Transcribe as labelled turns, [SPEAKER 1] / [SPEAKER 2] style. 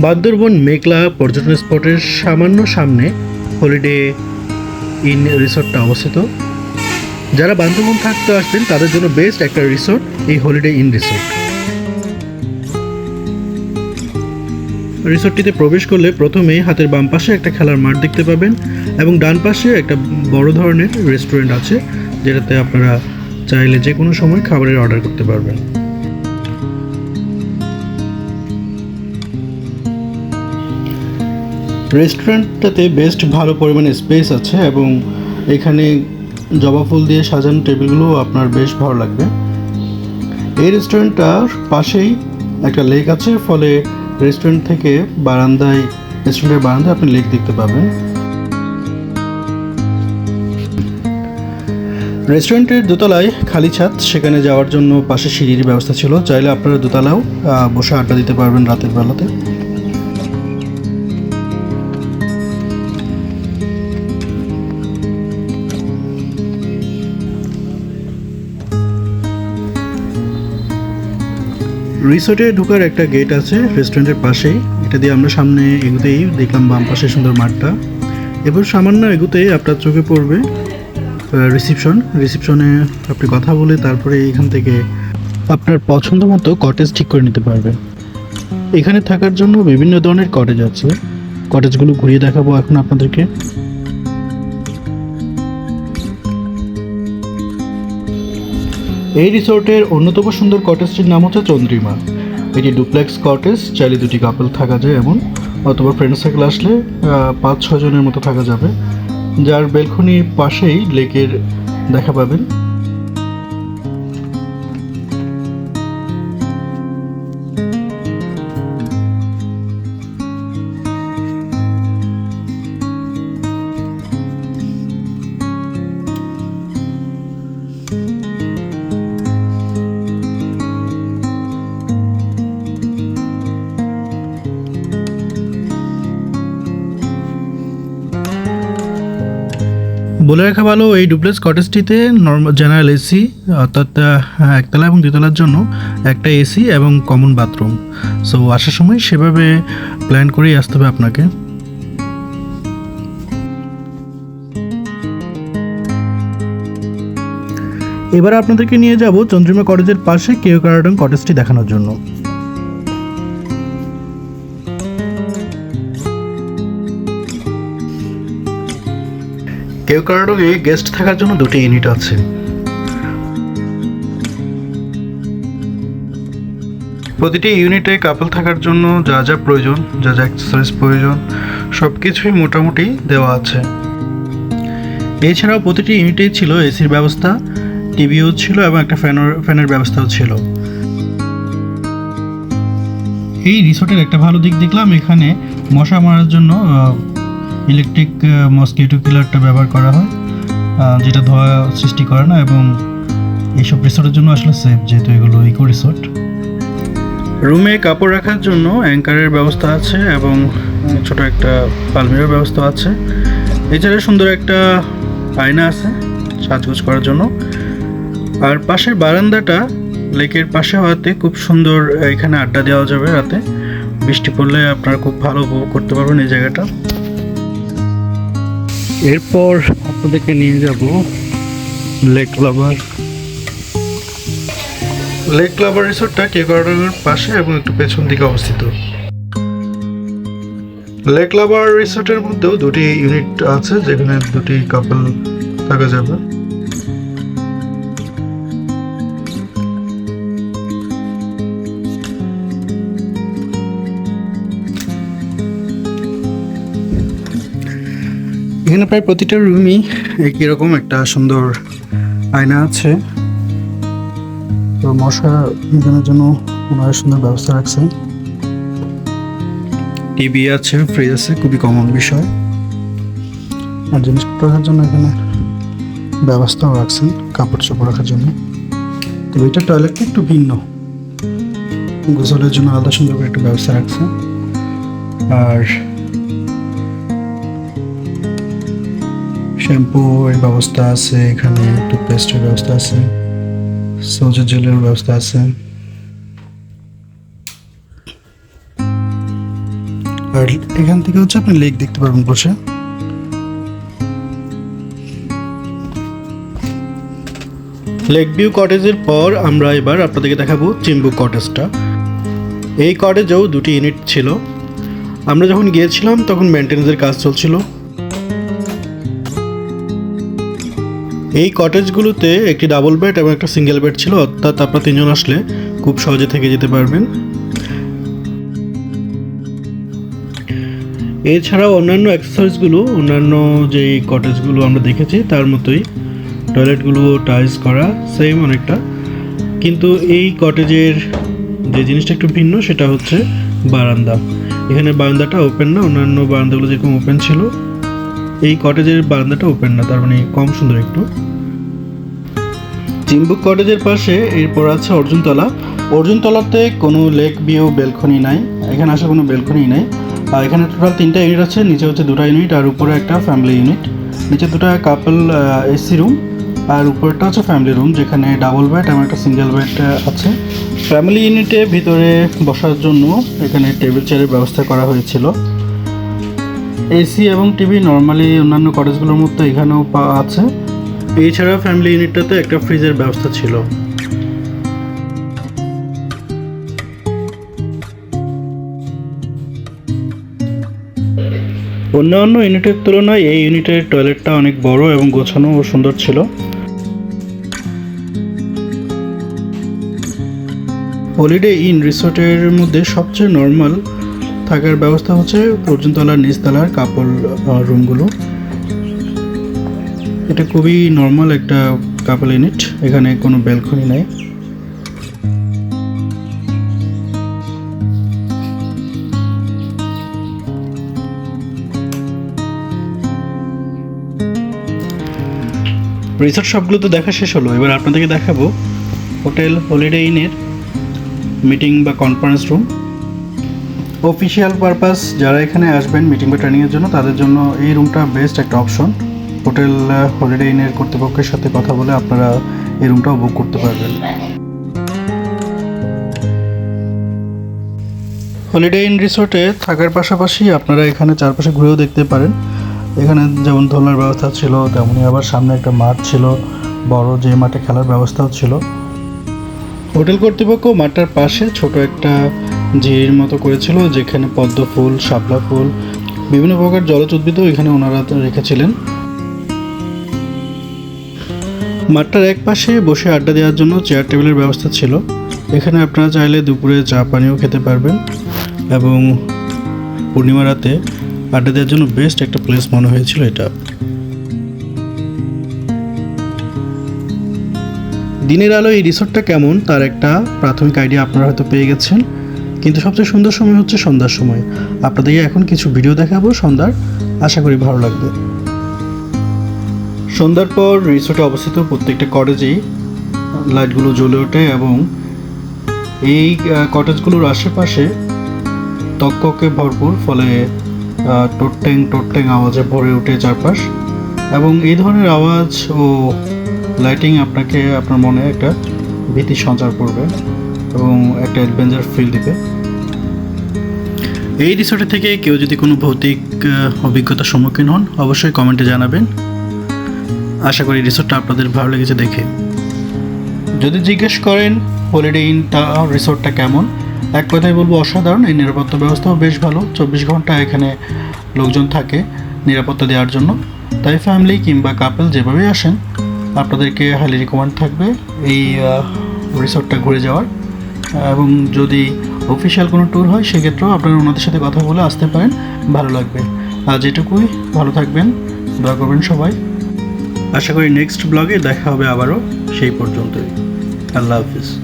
[SPEAKER 1] বান্দরবন মেঘলা পর্যটন স্পটের সামান্য সামনে হলিডে ইন রিসোর্টটা অবস্থিত। যারা বান্দরবন থাকতে আসবেন, তাদের জন্য বেস্ট একটা রিসোর্ট এই হলিডে ইন রিসোর্ট রিসোর্টটিতে প্রবেশ করলে প্রথমেই হাতের বাম পাশে একটা খেলার মাঠ দেখতে পাবেন এবং ডান পাশে একটা বড় ধরনের রেস্টুরেন্ট আছে, যেটাতে আপনারা চাইলে যে কোনো সময় খাবারের অর্ডার করতে পারবেন। রেস্টুরেন্টটাতে বেস্ট ভালো পরিমাণে স্পেস আছে এবং এখানে জবা ফুল দিয়ে সাজানো টেবিলগুলোও আপনার বেশ ভালো লাগবে। এই রেস্টুরেন্টটার পাশেই একটা লেক আছে, ফলে রেস্টুরেন্ট থেকে বারান্দায় রেস্টুরেন্টের বারান্দায় আপনি লেক দেখতে পাবেন। রেস্টুরেন্টের দোতলায় খালি ছাদ, সেখানে যাওয়ার জন্য পাশে সিঁড়ির ব্যবস্থা ছিল। চাইলে আপনারা দোতলাও বসে আড্ডা দিতে পারবেন রাতের বেলাতে। রিসোর্টে ঢোকার একটা গেট আছে রেস্টুরেন্টের পাশেই এটা দিয়ে আমরা সামনে এগুতেই দেখলাম বাম পাশে সুন্দর মাঠটা। এবার সামান্য এগুতেই আপনার চোখে পড়বে রিসিপশন রিসিপশনে আপনি কথা বলে তারপরে এখান থেকে আপনার পছন্দ মতো কটেজ ঠিক করে নিতে পারবেন এখানে থাকার জন্য বিভিন্ন ধরনের কটেজ আছে। কটেজগুলো ঘুরিয়ে দেখাবো এখন আপনাদেরকে। এই রিসোর্টের অন্যতম সুন্দর কটেজটির নাম হচ্ছে চন্দ্রিমা। এটি ডুপ্লেক্স কটেজ, চাইলে দুটি কাপল থাকা যায় এমন, অথবা ফ্রেন্ড সার্কেল আসলে পাঁচ ছজনের মতো থাকা যাবে। যার বেলকনির পাশেই লেকের দেখা পাবেন। বলে রাখা ভালো, এই ডুপ্লেক্স কটেজটিতে নর্মাল জেনারেল এসি অর্থাৎ একতলা এবং দুতলার জন্য একটা এসি এবং কমন বাথরুম সো আসার সময় সেভাবে প্ল্যান করেই আসতে হবে আপনাকে। এবার আপনাদেরকে নিয়ে যাব চন্দ্রিমা কটেজের পাশে কেউ কারাডন কটেজটি দেখানোর জন্য। কেউ কারাডোগে গেস্ট থাকার জন্য দুটি ইউনিট আছে। প্রতিটি ইউনিটে কাপল থাকার জন্য যা যা প্রয়োজন, যা যা অ্যাক্সেসরিজ প্রয়োজন সব কিছুই মোটামুটি দেওয়া আছে। এছাড়াও প্রতিটি ইউনিটেই ছিল এসির ব্যবস্থা টিভিও ছিল এবং একটা ফ্যানের ফ্যানের ব্যবস্থাও ছিল। এই রিসোর্টের একটা ভালো দিক দেখলাম, এখানে মশা মারার জন্য ইলেকট্রিক মসকিটো কিলারটা ব্যবহার করা হয় যেটা ধোয়া সৃষ্টি করে না এবং এইসব রিসোর্টের জন্য আসলে সেফ যেহেতু এগুলো ইকো রিসোর্ট রুমে কাপড় রাখার জন্য অ্যাঙ্কারের ব্যবস্থা আছে এবং ছোট একটা পালমিরের ব্যবস্থা আছে। এছাড়া সুন্দর একটা আয়না আছে সাজগোজ করার জন্য। আর পাশের বারান্দাটা লেকের পাশে হওয়াতে খুব সুন্দর এখানে আড্ডা দেওয়া যাবে রাতে। বৃষ্টি পড়লে আপনারা খুব ভালো উপভোগ করতে পারবেন এই জায়গাটা। এরপর আপনাদেরকে নিয়ে যাব লেক লাভার। লেক লাভার রিসোর্টটা কে গার্ডেনের পাশে এবং একটু পেছন দিকে অবস্থিত। লেক লাভার রিসোর্টের মধ্যেও দুটি ইউনিট আছে, যেখানে দুটি কাপল থাকা যাবে। এখানে প্রায় প্রতিটা রুমই একই রকম একটা সুন্দর আয়না আছে। তো মশা নিধনের জন্য ওনারা সুন্দর ব্যবস্থা রাখছেন। টিভি আছে, ফ্রিজ আছে, খুবই কমন বিষয়। আর জিনিসপত্র রাখার জন্য এখানে ব্যবস্থাও রাখছেন, কাপড় চোপড় রাখার জন্য। তো এটা টয়লেটটা একটু ভিন্ন। গোসলের জন্য আলাদা সুন্দর করে একটা ব্যবস্থা রাখছে আর শ্যাম্পু এর ব্যবস্থা আছে, এখানে টুথপেস্টের ব্যবস্থা আছে সৌজের জেলের ব্যবস্থা আছে। আর এখান থেকে হচ্ছে আপনি লেক দেখতে পারবেন বসে। লেক ভিউ কটেজের পর আমরা এবার আপনাদেরকে দেখাবো চিম্বু কটেজটা এই কটেজেও দুটি ইউনিট ছিল। আমরা যখন গিয়েছিলাম তখন মেনটেন্যান্সের কাজ চলছিল। এই কটেজগুলোতে একটি ডাবল বেড এবং একটা সিঙ্গেল বেড ছিল, অর্থাৎ আপনারা তিনজন আসলে খুব সহজে থেকে যেতে পারবেন। এছাড়াও অন্যান্য অ্যাক্সেসরিজগুলো অন্যান্য যেই কটেজগুলো আমরা দেখেছি, তার মতোই টয়লেটগুলো টাইলস করা সেম অনেকটা। কিন্তু এই কটেজের যে জিনিসটা একটু ভিন্ন, সেটা হচ্ছে বারান্দা। এখানে বারান্দাটা ওপেন না, অন্যান্য বারান্দাগুলো যেরকম ওপেন ছিল এই কটেজের বারান্দাটা ওপেন না, তার মানে কম সুন্দর একটু। চিম্বুক কটেজের পাশে এরপর আছে অর্জুনতলা। অর্জুনতলাতে কোনো লেক ভিউ বেলকনি নাই। এখানে আসা কোনো বেলকনি নাই। আর এখানে টোটাল তিনটা ইউনিট আছে, নিচে হচ্ছে দুটো ইউনিট আর উপরে একটা ফ্যামিলি ইউনিট নিচে দুটো কাপল এসি রুম আর উপরেরটা হচ্ছে ফ্যামিলি রুম যেখানে ডাবল বেড এবং একটা সিঙ্গেল বেড আছে। ফ্যামিলি ইউনিটে ভিতরে বসার জন্য এখানে টেবিল চেয়ারের ব্যবস্থা করা হয়েছিল। এসি এবং টিভি নর্মালি অন্যান্য কটেজগুলোর মতো এখানেও পাওয়া আছে। এছাড়া ফ্যামিলি ইউনিটটাতে একটা ফ্রিজের ব্যবস্থা ছিল। অন্যান্য ইউনিটের তুলনায় এই ইউনিটের টয়লেটটা অনেক বড় এবং গোছানো ও সুন্দর ছিল। হলিডে ইন রিসোর্টের মধ্যে সবচেয়ে নর্মাল থাকার ব্যবস্থা হচ্ছে অর্জুনতলার নিচতলার কাপড় রুমগুলো এটা খুবই নর্মাল একটা কাপল ইউনিট এখানে কোনো ব্যালকনি নাই। রিসোর্ট সবগুলো তো দেখা শেষ হলো, এবার আপনাদেরকে দেখাবো। হোটেল হলিডে ইনের মিটিং বা কনফারেন্স রুম অফিসিয়াল পারপাস যারা এখানে আসবেন মিটিং বা ট্রেনিংয়ের জন্য, তাদের জন্য এই রুমটা বেস্ট একটা অপশন হোটেল হলিডে ইনের কর্তৃপক্ষের সাথে কথা বলে আপনারা এই রুমটাও বুক করতে পারবেন। হলিডে ইন রিসোর্টে থাকার পাশাপাশি আপনারা এখানে চারপাশে ঘুরেও দেখতে পারেন। এখানে যেমন দোলনার ব্যবস্থা ছিল তেমনই আবার সামনে একটা মাঠ ছিল, বড় যে মাঠে খেলার ব্যবস্থাও ছিল। হোটেল কর্তৃপক্ষ মাঠটার পাশে ছোট একটা ঝিরির মতো করেছিল, যেখানে পদ্ম ফুল, শাপলা ফুল, বিভিন্ন প্রকার জলজ উদ্ভিদও এখানে ওনারা রেখেছিলেন। মাঠটার এক পাশে বসে আড্ডা দেওয়ার জন্য চেয়ার টেবিলের ব্যবস্থা ছিল। এখানে আপনারা চাইলে দুপুরে চা পানিও খেতে পারবেন এবং পূর্ণিমা রাতে আড্ডা দেওয়ার জন্য বেস্ট একটা প্লেস মনে হয়েছিল এটা। দিনের আলো এই রিসোর্টটা কেমন? তার একটা প্রাথমিক আইডিয়া আপনারা হয়তো পেয়ে গেছেন। কিন্তু সবচেয়ে সুন্দর সময় হচ্ছে সন্ধ্যার সময়। আপনাদেরকে এখন কিছু ভিডিও দেখাবো সন্ধ্যার। আশা করি ভালো লাগবে। সন্ধ্যার পর রিসোর্টে অবস্থিত প্রত্যেকটা কটেজেই লাইটগুলো জ্বলে ওঠে এবং এই কটেজগুলোর আশেপাশে তককে ভরপুর, ফলে টোট্যাং টোট্যাং আওয়াজে ভরে ওঠে চারপাশ। এবং এই ধরনের আওয়াজ ও লাইটিং আপনাকে, আপনার মনে একটা ভীতি সঞ্চার করবে। এবং একটা অ্যাডভেঞ্চার ফিল দিবে এই রিসোর্টে থেকে কেউ যদি কোনো ভৌতিক অভিজ্ঞতার সম্মুখীন হন, অবশ্যই কমেন্টে জানাবেন। আশা করি রিসোর্টটা আপনাদের ভালো লেগেছে দেখে। যদি জিজ্ঞেস করেন হলিডে ইন তা রিসোর্টটা কেমন? এক কথায় বলব অসাধারণ, এই নিরাপত্তা ব্যবস্থাও বেশ ভালো। চব্বিশ ঘণ্টা এখানে লোকজন থাকে নিরাপত্তা দেওয়ার জন্য। তাই ফ্যামিলি কিংবা কাপল যেভাবেই আসেন, আপনাদেরকে হাইলি রিকমেন্ড থাকবে এই রিসোর্টটা ঘুরে যাওয়ার। এবং যদি অফিসিয়াল কোনো ট্যুর হয়, সেক্ষেত্রেও আপনারা ওনাদের সাথে কথা বলে আসতে পারেন, ভালো লাগবে। আর যেটুকুই, ভালো থাকবেন, দয়া করবেন সবাই। আশা করি নেক্সট ব্লগে দেখা হবে আবারও, সেই পর্যন্তই। আল্লাহ হাফিজ।